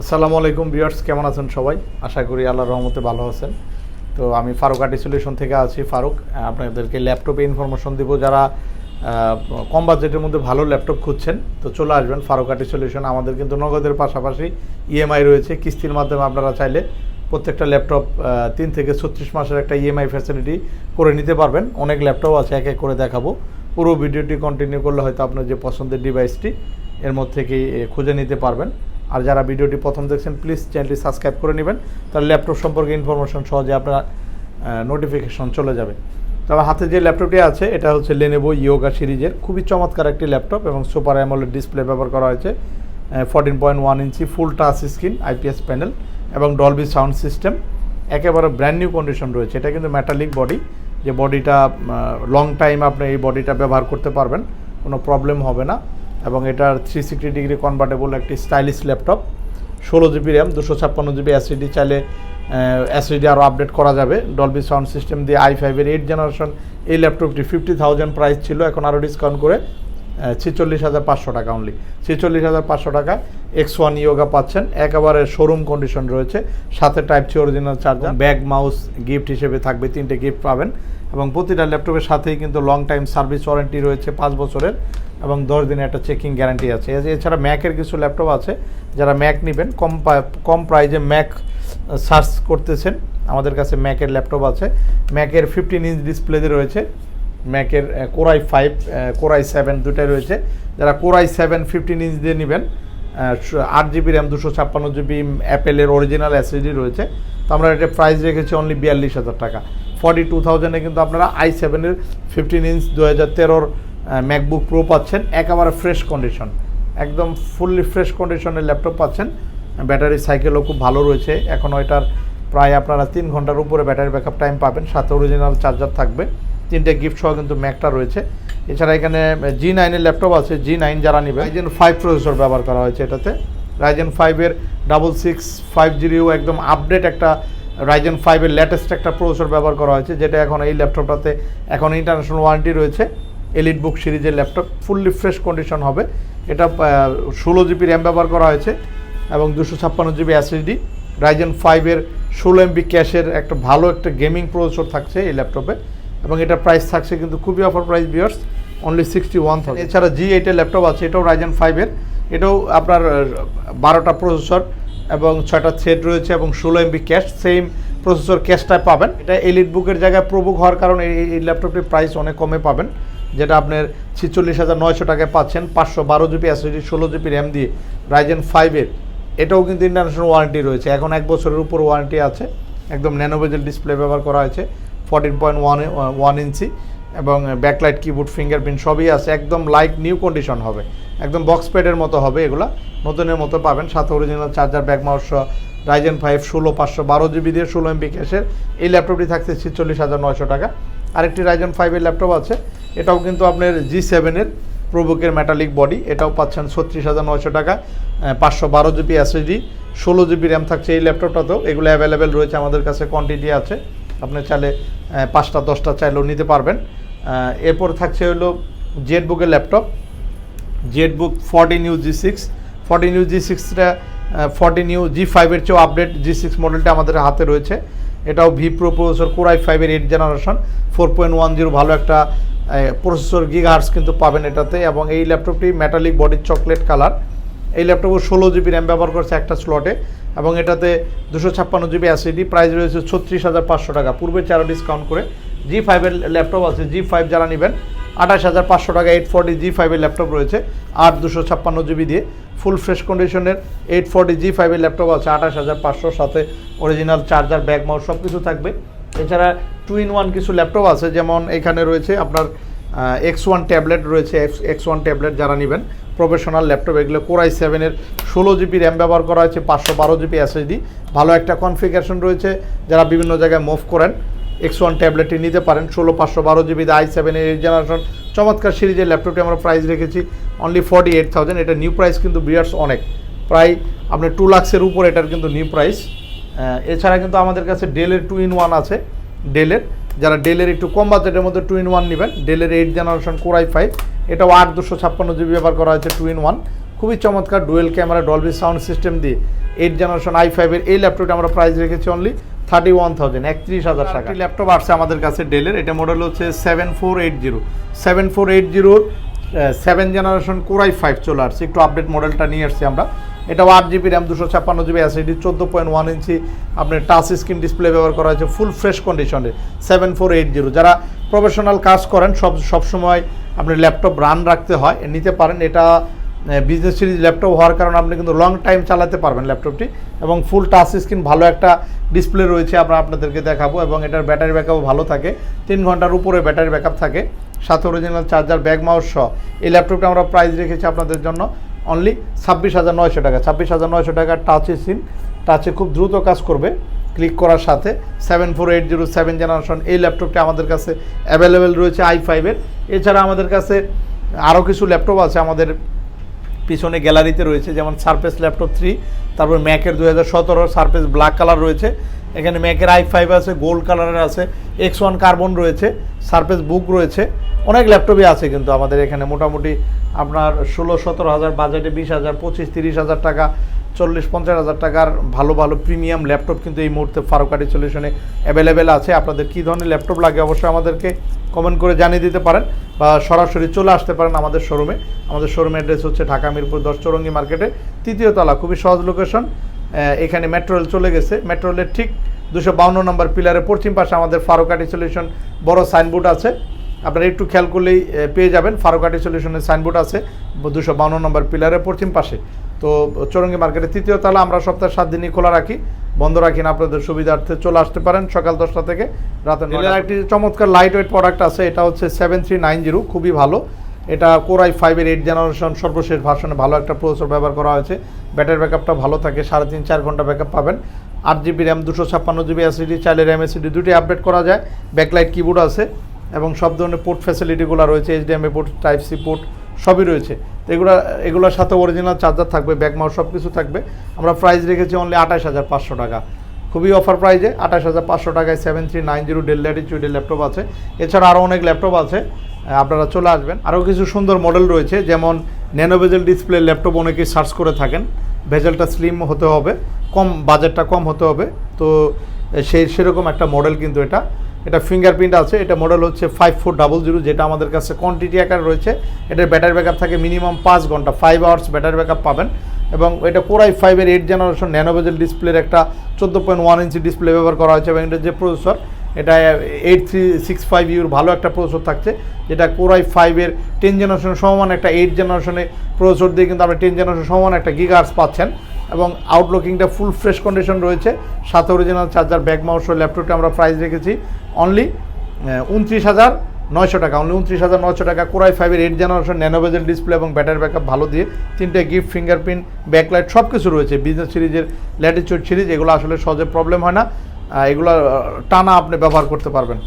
আসসালামু আলাইকুম ভিউয়ার্স, কেমন আছেন সবাই? আশা করি আল্লাহর রহমতে ভালো আছেন। তো আমি ফারুক আর্টি সলিউশন থেকে আছি, ফারুক। আপনাদেরকে ল্যাপটপে ইনফরমেশন দিব যারা কম বাজেটের মধ্যে ভালো ল্যাপটপ খুঁজছেন। তো চলে আসবেন, ফারুক আর্টি সলিউশন আমাদের কিন্তু নগদের পাশাপাশি ইএমআই রয়েছে, কিস্তির মাধ্যমে আপনারা চাইলে প্রত্যেকটা ল্যাপটপ তিন থেকে ছত্রিশ মাসের একটা ইএমআই ফ্যাসিলিটি করে নিতে পারবেন। অনেক ল্যাপটপ আছে, এক এক করে দেখাবো। পুরো ভিডিওটি কন্টিনিউ করলে হয়তো আপনার যে পছন্দের ডিভাইসটি এর মধ্যে থেকেই খুঁজে নিতে পারবেন। আর যারা ভিডিওটি প্রথম দেখছেন প্লিজ চ্যানেলটি সাবস্ক্রাইব করে নেবেন। তাহলে ল্যাপটপ সম্পর্কে ইনফরমেশন সহজে আপনার নোটিফিকেশন চলে যাবে। তবে হাতে যে ল্যাপটপটি আছে, এটা হচ্ছে লেনেভো ইয়োগা সিরিজের। খুবই চমৎকার একটি ল্যাপটপ এবং সুপার অ্যামোলেড ডিসপ্লে ব্যবহার করা হয়েছে। Fourteen point one inch full touch screen IPS panel এবং ডলবি সাউন্ড সিস্টেম একেবারে ব্র্যান্ড নিউ কন্ডিশন রয়েছে। এটা কিন্তু মেটালিক বডি যে বডিটা লং টাইম আপনি এই বডিটা ব্যবহার করতে পারবেন, কোনো প্রবলেম হবে না। এবং এটার থ্রি সিক্সটি ডিগ্রি কনভার্টেবল একটি স্টাইলিশ ল্যাপটপ ষোলো জিবি র্যাম দুশো ছাপ্পান্ন জিবি অ্যাসিডি চাইলে অ্যাসিডি আরও আপডেট করা যাবে। ডলবি সাউন্ড সিস্টেম দিয়ে আই ফাইভের এইট জেনারেশন এই ল্যাপটপটি ফিফটি থাউজেন্ড প্রাইস ছিল এখন আরও ডিসকাউন্ট করে ছেচল্লিশ হাজার পাঁচশো টাকা অনলি ছেচল্লিশ হাজার পাঁচশো টাকা এক্স ওয়ান ইয়োগা পাচ্ছেন একেবারে শোরুম কন্ডিশন রয়েছে সাথে type C original charger bag mouse gift হিসেবে থাকবে তিনটে গিফট পাবেন। এবং প্রতিটা ল্যাপটপের সাথেই কিন্তু লং টাইম সার্ভিস ওয়ারেন্টি রয়েছে পাঁচ বছরের। এবং দশ দিনের একটা চেকিং গ্যারান্টি আছে। এছাড়া ম্যাকের কিছু ল্যাপটপ আছে, যারা ম্যাক নেবেন, কম কম প্রাইজে ম্যাক সার্চ করতেছেন। আমাদের কাছে ম্যাকের ল্যাপটপ আছে। ম্যাকের ফিফটিন ইঞ্চ ডিসপ্লেতে রয়েছে। ম্যাকের core i five core i seven দুটাই রয়েছে। যারা কোরাই সেভেন ফিফটিন ইঞ্চ দিয়ে নেবেন আট জিবি র্যাম দুশো ছাপ্পান্ন জিবি অ্যাপেলের অরিজিনাল অ্যাসিডি রয়েছে। তো আমরা এটা প্রাইস রেখেছি অনলি বিয়াল্লিশ হাজার টাকা। ফর্টি টু থাউজেন্ডে কিন্তু আপনারা আই সেভেনের ফিফটিন ইঞ্চ দু হাজার তেরোর ম্যাকবুক প্রো পাচ্ছেন একেবারে ফ্রেশ কন্ডিশন একদম ফুললি ফ্রেশ কন্ডিশনের ল্যাপটপ পাচ্ছেন। ব্যাটারি সাইকেলও খুব ভালো রয়েছে এখন ওইটার প্রায় আপনারা তিন ঘণ্টার উপরে ব্যাটারি ব্যাকআপ টাইম পাবেন সাথে অরিজিনাল চার্জার থাকবে। তিনটে গিফট সহ কিন্তু ম্যাকটা রয়েছে। এছাড়া এখানে জি নাইনের ল্যাপটপ আছে জি নাইন যারা নেবে রাইজেন ফাইভ প্রসেসর ব্যবহার করা হয়েছে এটাতে। রাইজেন ফাইভের ডাবল সিক্স ফাইভ জিরো একদম আপডেট একটা রাইজেন ফাইভের লেটেস্ট একটা প্রসেসর ব্যবহার করা হয়েছে যেটা এখন এই ল্যাপটপটাতে এখন ইন্টারন্যাশনাল ওয়ারেন্টি রয়েছে। এলিট বুক সিরিজের ল্যাপটপ ফুললি ফ্রেশ কন্ডিশন হবে। এটা ষোলো জিবি র্যাম ব্যবহার করা হয়েছে এবং দুশো ছাপ্পান্ন জিবি অ্যাসিডি রাইজেন ফাইভের ষোলো এমবি ক্যাশের একটা ভালো একটা গেমিং প্রসেসর থাকছে এই ল্যাপটপে এবং এটা প্রাইস থাকছে কিন্তু খুবই offer price varies only sixty one এছাড়া জি এইটের ল্যাপটপ আছে এটাও রাইজেন ফাইভের এটাও আপনার বারোটা প্রসেসর এবং ছয়টা থ্রেড রয়েছে এবং ষোলো এমবি ক্যাশ সেম প্রসেসর ক্যাশটায় পাবেন। এটা এলিট বুকের জায়গায় প্রবুক হওয়ার কারণে এই এই ল্যাপটপটির প্রাইস অনেক কমে পাবেন। যেটা আপনার ছিচল্লিশ হাজার নয়শো টাকায় পাচ্ছেন, পাঁচশো বারো জিবি এসএসডি, ষোলো জিবি র্যাম দিয়ে রাইজেন ফাইভের এটাও কিন্তু ইন্টারন্যাশনাল ওয়ারেন্টি রয়েছে। এখন এক বছরের উপর ওয়ারেন্টি আছে। একদম ন্যানোভেজেল ডিসপ্লে ব্যবহার করা হয়েছে fourteen point one one inch এবং ব্যাকলাইট কিবোর্ড ফিঙ্গারপ্রিন্ট সবই আছে। একদম লাইট নিউ কন্ডিশন হবে। একদম বক্স প্যাডের মতো হবে এগুলা। নতুনের মতো পাবেন। সাথে original charger bag mouse Ryzen five ষোলো, পাঁচশো বারো জিবি দিয়ে ষোলো এমবি ক্যাশের এই ল্যাপটপটি থাকছে ছিচল্লিশ হাজার নয়শো টাকা। আরেকটি রাইজেন ফাইভের ল্যাপটপ আছে। এটাও কিন্তু আপনার জি সেভেনের প্রোবুকের মেটালিক বডি এটাও পাচ্ছেন ছত্রিশ হাজার নয়শো টাকা পাঁচশো বারো জিবি এসএসডি ষোলো জিবি র্যাম থাকছে এই ল্যাপটপটাতেও এগুলো অ্যাভেলেবেল রয়েছে আমাদের কাছে কোয়ান্টিটি আছে। আপনি চাইলে পাঁচটা, দশটা চাইলেও নিতে পারবেন। এরপর থাকছে হলো জেড বুকের laptop Z book fourteen U G six fourteen U G সিক্সটা fourteen U G ফাইভের চেয়েও আপডেট জি সিক্স মডেলটা আমাদের হাতে রয়েছে। এটাও ভি প্রো প্রসেসর ফাইভের eight generation four point one zero ভালো একটা প্রসেসর গিগ গিগাহার্স কিন্তু পাবেন এটাতে এবং এই ল্যাপটপটি মেটালিক বডির চকলেট কালার এই ল্যাপটপে ষোলো জিবি র্যাম ব্যবহার করছে একটা স্লটে এবং এটাতে দুশো ছাপ্পান্ন জিবি অ্যাসিডি প্রাইস রয়েছে ছত্রিশ হাজার পাঁচশো টাকা। পূর্বে চারো ডিসকাউন্ট করে জি ফাইভের ল্যাপটপ আছে জি ফাইভ যারা নেবেন, আঠাশ হাজার পাঁচশো টাকা এইট ফর্টি জি ফাইভের ল্যাপটপ রয়েছে, আট দুশো ছাপ্পান্ন জিবি দিয়ে। ফুল ফ্রেশ কন্ডিশনের এইট ফর্টি জি ফাইভের ল্যাপটপ আছে, আঠাশ হাজার পাঁচশোর সাথে অরিজিনাল চার্জার ব্যাগ মাউস সব কিছু থাকবে। এছাড়া টু ইন ওয়ান কিছু ল্যাপটপ আছে, যেমন এখানে রয়েছে আপনার এক্স ওয়ান ট্যাবলেট রয়েছে এক্স ওয়ান ট্যাবলেট যারা নেবেন প্রফেশনাল ল্যাপটপ এগুলো কোরাই সেভেনের ষোলো জিবি র্যাম ব্যবহার করা হয়েছে, পাঁচশো বারো জিবি এসএসডি ভালো একটা কনফিগারেশন রয়েছে, যারা বিভিন্ন জায়গায় মুভ করেন এক্স ওয়ান ট্যাবলেটটি নিতে পারেন, ষোলো, পাঁচশো বারো জিবি আই সেভেনের এই জেনারেশন চমৎকার সিরিজের ল্যাপটপটি আমরা প্রাইস রেখেছি অনলি ফর্টি এইট থাউজেন্ড এটা নিউ প্রাইস কিন্তু বিয়ার্স অনেক। প্রায় আপনার টু লাক্সের উপর এটার কিন্তু নিউ প্রাইস এছাড়া কিন্তু আমাদের কাছে ডেলের টু ইন ওয়ান আছে। ডেলের যারা ডেলের একটু কম বাজেটের মধ্যে টু ইন ওয়ান নেবেন ডেলের এইট জেনারেশন কোরাই ফাইভ এটাও আট দুশো ছাপ্পান্ন জিবি ব্যবহার করা হয়েছে টু ইন ওয়ান খুবই চমৎকার dual camera Dolby sound system দিয়ে এইট জেনারেশন আই ফাইভের এই ল্যাপটপটা আমরা প্রাইস রেখেছি অনলি থার্টি ওয়ান থাউজেন্ড একত্রিশ হাজার টাকা। ল্যাপটপ আসছে আমাদের কাছে ডেলের এটা মডেল হচ্ছে seven four eight zero seven four eight জিরোর seven generation core i five চলে আসছে। একটু আপডেট মডেলটা নিয়ে আসছি আমরা। এটাও আট জিবি র্যাম দুশো ছাপ্পান্ন জিবি অ্যাসিডি চোদ্দ পয়েন্ট ওয়ান ইঞ্চি আপনার টাচ স্ক্রিন ডিসপ্লে ব্যবহার করা হয়েছে ফুল ফ্রেশ কন্ডিশনে সেভেন ফোর এইট জিরো যারা প্রফেশনাল কাজ করেন, সব সবসময় আপনি ল্যাপটপ রান রাখতে হয়, নিতে পারেন। এটা বিজনেস সিরিজ ল্যাপটপ হওয়ার কারণে আপনি কিন্তু লং টাইম চালাতে পারবেন ল্যাপটপটি এবং ফুল টাচ স্ক্রিন ভালো একটা ডিসপ্লে রয়েছে আমরা আপনাদেরকে দেখাবো। এবং এটার ব্যাটারি ব্যাকআপও ভালো থাকে। তিন ঘণ্টার উপরে ব্যাটারি ব্যাকআপ থাকে। সাথে অরিজিনাল চার্জার ব্যাগ মাউস সহ। এই ল্যাপটপটা আমরা প্রাইস রেখেছি আপনাদের জন্য অনলি ছাব্বিশ হাজার নয়শো টাকা। ছাব্বিশ হাজার নয়শো টাকার টাচ স্ক্রিন টাচে খুব দ্রুত কাজ করবে। ক্লিক করার সাথে seven four eight zero seven generation এই ল্যাপটপটি আমাদের কাছে অ্যাভেলেবেল রয়েছে আই ফাইভের এছাড়া আমাদের কাছে আরও কিছু ল্যাপটপ আছে আমাদের পিছনে গ্যালারিতে রয়েছে, যেমন সারফেস ল্যাপটপ থ্রি তারপর ম্যাকের দু হাজার সতেরো সারফেস ব্ল্যাক কালার রয়েছে। এখানে ম্যাকের আই ফাইভ আছে গোল্ড কালারের আছে এক্স ওয়ান কার্বন রয়েছে সারফেস বুক রয়েছে, অনেক ল্যাপটপই আছে কিন্তু আমাদের এখানে মোটামুটি আপনার ষোলো, সতেরো হাজার বাজেটে বিশ হাজার, পঁচিশ, তিরিশ হাজার টাকা, চল্লিশ, পঞ্চাশ হাজার টাকার ভালো ভালো প্রিমিয়াম ল্যাপটপ কিন্তু এই মুহূর্তে ফারুকাটি সলিউশনে অ্যাভেলেবেল আছে। আপনাদের কী ধরনের ল্যাপটপ লাগে অবশ্যই আমাদেরকে কমেন্ট করে জানিয়ে দিতে পারেন বা সরাসরি চলে আসতে পারেন আমাদের শোরুমে আমাদের শোরুম অ্যাড্রেস হচ্ছে ঢাকা মিরপুর দশ চৌরঙ্গি মার্কেটে তৃতীয় তলা, খুবই সহজ লোকেশন এখানে মেট্রো রেল চলে গেছে। মেট্রো রেলের ঠিক দুশো বাউন্ন নম্বর পিলারের পশ্চিম পাশে আমাদের ফারুকাটি সলিউশন বড় সাইনবোর্ড আছে। আপনারা একটু খেয়াল করলেই পেয়ে যাবেন। ফারুকাটি সলিউশনের সাইনবোর্ড আছে দুশো বাউন্ন নম্বর পিলারের পশ্চিম পাশে। তো চৌরঙ্গি মার্কেটের তৃতীয় তালা আমরা সপ্তাহে সাত দিনই খোলা রাখি। বন্ধ রাখি না আপনাদের সুবিধার্থে চলে আসতে পারেন সকাল দশটা থেকে। রাতে একটি চমৎকার লাইট ওয়েট প্রোডাক্ট আছে এটা হচ্ছে সেভেন থ্রি নাইন জিরো খুবই ভালো। এটা কোরাই ফাইভের এইট জেনারেশন সর্বশেষ ভার্সনে ভালো একটা প্রসেসর ব্যবহার করা হয়েছে। ব্যাটারি ব্যাকআপটা ভালো থাকে, সাড়ে তিন চার ঘণ্টা ব্যাকআপ পাবেন। আট জিবি র্যাম দুশো ছাপ্পান্ন জিবি এসিডি চাইলে র্যাম এসিডি দুটি আপডেট করা যায়। ব্যাকলাইট কিবোর্ড আছে এবং সব ধরনের পোর্ট ফ্যাসিলিটিগুলো রয়েছে HDMI port type C port সবই রয়েছে। তো এগুলো, এগুলোর সাথে অরিজিনাল চার্জার থাকবে ব্যাক মাউস সব কিছু থাকবে। আমরা প্রাইস রেখেছি অনলি আঠাশ হাজার পাঁচশো টাকা। খুবই অফার প্রাইজে আঠাশ হাজার পাঁচশো টাকায় seven three nine zero Dell ল্যাটিচিউডের laptop আছে। এছাড়া আরও অনেক ল্যাপটপ আছে। আপনারা চলে আসবেন। আরও কিছু সুন্দর মডেল রয়েছে, যেমন ন্যানো ভেজেল ডিসপ্লে ল্যাপটপ অনেকেই সার্চ করে থাকেন। ভেজেলটা স্লিম হতে হবে, কম বাজেটটা কম হতে হবে। তো সেই সেরকম একটা মডেল কিন্তু এটা। এটা ফিঙ্গারপ্রিন্ট আছে, এটা মডেল হচ্ছে ফাইভ ফোর ডাবল জিরো যেটা আমাদের কাছে কোয়ান্টিটি আকার রয়েছে। এটার ব্যাটারি ব্যাকআপ থাকে মিনিমাম পাঁচ ঘণ্টা ফাইভ আওয়ার্স ব্যাটারি ব্যাকআপ পাবেন। এবং এটা কোরাই ফাইভের এইট জেনারেশন ন্যানোভেজেল ডিসপ্লের একটা চোদ্দ পয়েন্ট ওয়ান ইঞ্চি ডিসপ্লে ব্যবহার করা হয়েছে এবং এটার যে প্রসেসর এটা এইট থ্রি সিক্স ফাইভ ইউর ভালো একটা প্রসেসর থাকছে, যেটা কোরাই ফাইভের টেন জেনারেশন সমান একটা এইট জেনারেশনে প্রসেসর দিয়ে কিন্তু আপনি টেন জেনারেশন সমান একটা গিগার্স পাচ্ছেন। এবং আউটলুকিংটা ফুল ফ্রেশ কন্ডিশন রয়েছে, সাথে অরিজিনাল চার্জার ব্যাক মাউস ল্যাপটপটা আমরা প্রাইস রেখেছি অনলি উনত্রিশ হাজার নয়শো টাকা অনলি উনত্রিশ হাজার নয়শো টাকা। কোরাই ফাইভের eight generation nano bezel display এবং ব্যাটারি ব্যাকআপ ভালো দিয়ে তিনটে গিফট ফিঙ্গারপ্রিন্ট ব্যাকলাইট সব কিছু রয়েছে। বিজনেস সিরিজের ল্যাটিচিউড সিরিজ এগুলো আসলে সহজে প্রবলেম হয় না। এগুলো টানা আপনি ব্যবহার করতে পারবেন।